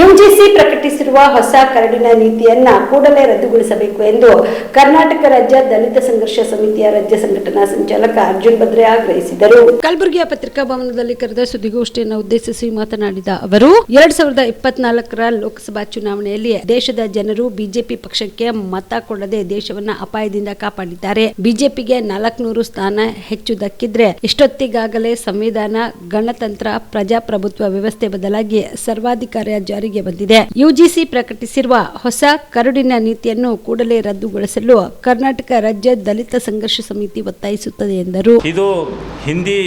UGC ಪ್ರಕಟಿಸಿರುವ ಹೊಸ ಕರಡಿನ ನೀತಿಯನ್ನ ಕೂಡಲೇ ರದ್ದುಗೊಳಿಸಬೇಕು ಎಂದು ಕರ್ನಾಟಕ ರಾಜ್ಯ ದಲಿತ ಸಂಘರ್ಷ ಸಮಿತಿಯ ರಾಜ್ಯ ಸಂಘಟನಾ ಸಂಚಾಲಕ ಅರ್ಜುನ್ ಭದ್ರೆ ಆಗ್ರಹಿಸಿದರು. ಕಲಬುರಗಿಯ ಪತ್ರಿಕಾ ಭವನದಲ್ಲಿ ಕರೆದ ಸುದ್ದಿಗೋಷ್ಠಿಯನ್ನು ಉದ್ದೇಶಿಸಿ ಮಾತನಾಡಿದ ಅವರು, ಎರಡ್ ಸಾವಿರದ ಇಪ್ಪತ್ನಾಲ್ಕರ ಲೋಕಸಭಾ ಚುನಾವಣೆಯಲ್ಲಿ ದೇಶದ ಜನರು ಬಿಜೆಪಿ ಪಕ್ಷಕ್ಕೆ ಮತ ಕೊಡದೆ ದೇಶವನ್ನ ಅಪಾಯದಿಂದ ಕಾಪಾಡಿದ್ದಾರೆ. ಬಿಜೆಪಿಗೆ ನಾಲ್ಕನೂರು ಸ್ಥಾನ ಹೆಚ್ಚು ದಕ್ಕಿದ್ರೆ ಇಷ್ಟೊತ್ತಿಗಾಗಲೇ ಸಂವಿಧಾನ, ಗಣತಂತ್ರ, ಪ್ರಜಾಪ್ರಭುತ್ವ ವ್ಯವಸ್ಥೆ ಬದಲಾಗಿ ಸರ್ವಾಧಿಕಾರ ಜಾರಿಗೆ ಬಂದಿದೆ. ಯುಜಿಸಿ ಪ್ರಕಟಿಸಿರುವ ಹೊಸ ಕರಡಿನ ನೀತಿಯನ್ನು ಕೂಡಲೇ ರದ್ದುಗೊಳಿಸಲು ಕರ್ನಾಟಕ ರಾಜ್ಯ ದಲಿತ ಸಂಘರ್ಷ ಸಮಿತಿ ಒತ್ತಾಯಿಸುತ್ತದೆ ಎಂದರು. ಇದು ಹಿಂದಿ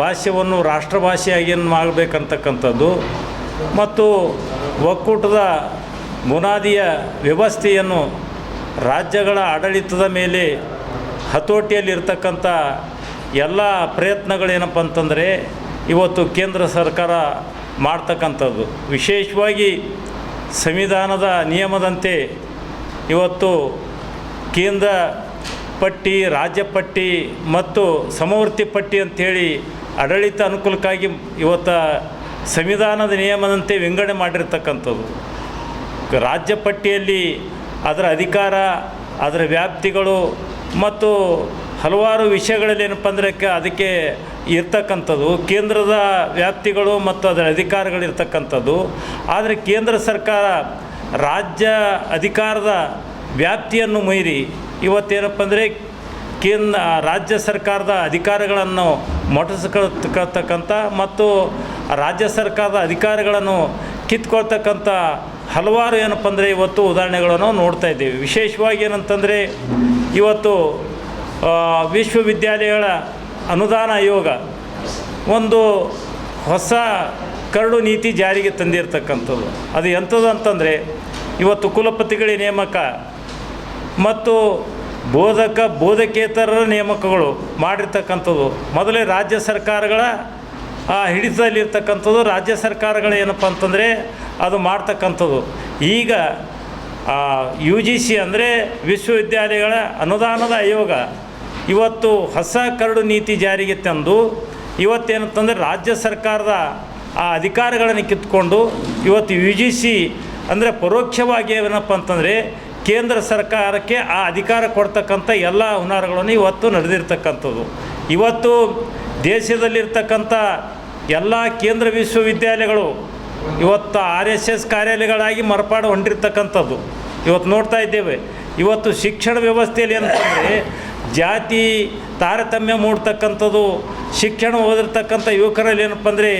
ಭಾಷೆಯನ್ನು ರಾಷ್ಟ್ರಭಾಷೆಯಾಗಿ ಮಾಡಬೇಕಂತಕ್ಕಂಥದ್ದು ಮತ್ತು ಒಕ್ಕೂಟದ ಬುನಾದಿಯ ವ್ಯವಸ್ಥೆಯನ್ನು ರಾಜ್ಯಗಳ ಆಡಳಿತದ ಮೇಲೆ ಹತೋಟಿಯಲ್ಲಿರ್ತಕ್ಕಂಥ ಎಲ್ಲ ಪ್ರಯತ್ನಗಳೇನಪ್ಪ ಅಂತಂದರೆ, ಇವತ್ತು ಕೇಂದ್ರ ಸರ್ಕಾರ ಮಾಡ್ತಕ್ಕಂಥದ್ದು. ವಿಶೇಷವಾಗಿ ಸಂವಿಧಾನದ ನಿಯಮದಂತೆ ಇವತ್ತು ಕೇಂದ್ರ ಪಟ್ಟಿ, ರಾಜ್ಯ ಪಟ್ಟಿ ಮತ್ತು ಸಮವರ್ತಿ ಪಟ್ಟಿ ಅಂಥೇಳಿ ಆಡಳಿತ ಅನುಕೂಲಕ್ಕಾಗಿ ಇವತ್ತು ಸಂವಿಧಾನದ ನಿಯಮದಂತೆ ವಿಂಗಡಣೆ ಮಾಡಿರ್ತಕ್ಕಂಥದ್ದು. ರಾಜ್ಯ ಪಟ್ಟಿಯಲ್ಲಿ ಅದರ ಅಧಿಕಾರ, ಅದರ ವ್ಯಾಪ್ತಿಗಳು ಮತ್ತು ಹಲವಾರು ವಿಷಯಗಳಲ್ಲಿ ಏನಪ್ಪ ಅಂದರೆ ಅದಕ್ಕೆ ಇರ್ತಕ್ಕಂಥದ್ದು, ಕೇಂದ್ರದ ವ್ಯಾಪ್ತಿಗಳು ಮತ್ತು ಅದರ ಅಧಿಕಾರಗಳಿರ್ತಕ್ಕಂಥದ್ದು ಆದರೆ ಕೇಂದ್ರ ಸರ್ಕಾರ ರಾಜ್ಯ ಅಧಿಕಾರದ ವ್ಯಾಪ್ತಿಯನ್ನು ಮೀರಿ ಇವತ್ತೇನಪ್ಪ ಅಂದರೆ ಕೇಂದ್ರ, ರಾಜ್ಯ ಸರ್ಕಾರದ ಅಧಿಕಾರಗಳನ್ನು ಮೊಟಸ್ಕೊಳ್ತಕ್ಕಂಥ ಮತ್ತು ರಾಜ್ಯ ಸರ್ಕಾರದ ಅಧಿಕಾರಗಳನ್ನು ಕಿತ್ಕೊಳ್ತಕ್ಕಂಥ ಹಲವಾರು ಏನಪ್ಪ ಅಂದರೆ ಇವತ್ತು ಉದಾಹರಣೆಗಳನ್ನು ನೋಡ್ತಾ ಇದ್ದೀವಿ. ವಿಶೇಷವಾಗಿ ಏನಂತಂದರೆ ಇವತ್ತು ವಿಶ್ವವಿದ್ಯಾಲಯಗಳ ಅನುದಾನ ಆಯೋಗ ಒಂದು ಹೊಸ ಕರಡು ನೀತಿ ಜಾರಿಗೆ ತಂದಿರತಕ್ಕಂಥದ್ದು. ಅದು ಎಂಥದ್ದು ಅಂತಂದರೆ, ಇವತ್ತು ಕುಲಪತಿಗಳ ನೇಮಕ ಮತ್ತು ಬೋಧಕ, ಬೋಧಕೇತರರ ನೇಮಕಗಳು ಮಾಡಿರ್ತಕ್ಕಂಥದ್ದು. ಮೊದಲೇ ರಾಜ್ಯ ಸರ್ಕಾರಗಳ, ಆ, ಹಿಡಿತದಲ್ಲಿರ್ತಕ್ಕಂಥದ್ದು ರಾಜ್ಯ ಸರ್ಕಾರಗಳು ಏನಪ್ಪ ಅಂತಂದರೆ, ಅದು ಮಾಡ್ತಕ್ಕಂಥದ್ದು. ಈಗ ಯು ಜಿ ಸಿ ಅಂದರೆ ವಿಶ್ವವಿದ್ಯಾಲಯಗಳ ಅನುದಾನದ ಆಯೋಗ. ಇವತ್ತು ಹೊಸ ಕರಡು ನೀತಿ ಜಾರಿಗೆ ತಂದು ಇವತ್ತೇನಂತಂದರೆ ರಾಜ್ಯ ಸರ್ಕಾರದ ಆ ಅಧಿಕಾರಗಳನ್ನು ಕಿತ್ಕೊಂಡು ಇವತ್ತು ಯು ಜಿ ಸಿ ಅಂದರೆ ಪರೋಕ್ಷವಾಗಿ ಏನಪ್ಪ ಅಂತಂದರೆ ಕೇಂದ್ರ ಸರ್ಕಾರಕ್ಕೆ ಆ ಅಧಿಕಾರ ಕೊಡ್ತಕ್ಕಂಥ ಎಲ್ಲ ಹುನಾರಗಳನ್ನು ಇವತ್ತು ನಡೆದಿರ್ತಕ್ಕಂಥದ್ದು. ಇವತ್ತು ದೇಶದಲ್ಲಿರ್ತಕ್ಕಂಥ ಎಲ್ಲ ಕೇಂದ್ರ ವಿಶ್ವವಿದ್ಯಾಲಯಗಳು ಇವತ್ತು ಆರ್ ಎಸ್ ಎಸ್ ಕಾರ್ಯಾಲಯಗಳಾಗಿ ಮಾರ್ಪಾಡು ಹೊಂದಿರ್ತಕ್ಕಂಥದ್ದು. ಇವತ್ತು ನೋಡ್ತಾ ಇದ್ದೇವೆ. ಇವತ್ತು ಶಿಕ್ಷಣ ವ್ಯವಸ್ಥೆಯಲ್ಲಿ ಏನಂತಂದರೆ ಜಾತಿ ತಾರತಮ್ಯ ಮೂಡ್ತಕ್ಕಂಥದ್ದು, ಶಿಕ್ಷಣ ಓದಿರ್ತಕ್ಕಂಥ ಯುವಕರಲ್ಲಿ ಏನಪ್ಪ ಅಂದರೆ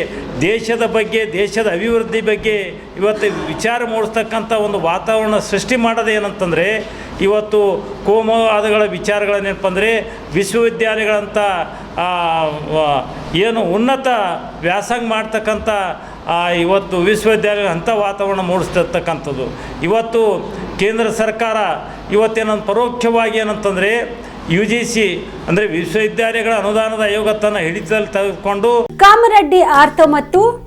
ದೇಶದ ಬಗ್ಗೆ, ದೇಶದ ಅಭಿವೃದ್ಧಿ ಬಗ್ಗೆ ಇವತ್ತು ವಿಚಾರ ಮೂಡಿಸ್ತಕ್ಕಂಥ ಒಂದು ವಾತಾವರಣ ಸೃಷ್ಟಿ ಮಾಡೋದು ಏನಂತಂದರೆ ಇವತ್ತು ಕೋಮುವಾದಗಳ ವಿಚಾರಗಳನ್ನೇನಪ್ಪ ಅಂದರೆ ವಿಶ್ವವಿದ್ಯಾಲಯಗಳಂಥ ಏನು ಉನ್ನತ ವ್ಯಾಸಂಗ ಮಾಡ್ತಕ್ಕಂಥ ಇವತ್ತು ವಿಶ್ವವಿದ್ಯಾಲಯ ಅಂಥ ವಾತಾವರಣ ಮೂಡಿಸ್ತಕ್ಕಂಥದ್ದು ಇವತ್ತು ಕೇಂದ್ರ ಸರ್ಕಾರ ಇವತ್ತೇನಂತ ಪರೋಕ್ಷವಾಗಿ ಏನಂತಂದರೆ ಯು ಜಿ ಸಿ ಅಂದರೆ ವಿಶ್ವವಿದ್ಯಾಲಯಗಳ ಅನುದಾನದ ಆಯೋಗ ತನ್ನ ಹಿಡಿತದಲ್ಲಿ ತೆಗೆದುಕೊಂಡು ಕಾಮರೆಡ್ಡಿ ಆರ್ಥೋ ಮತ್ತು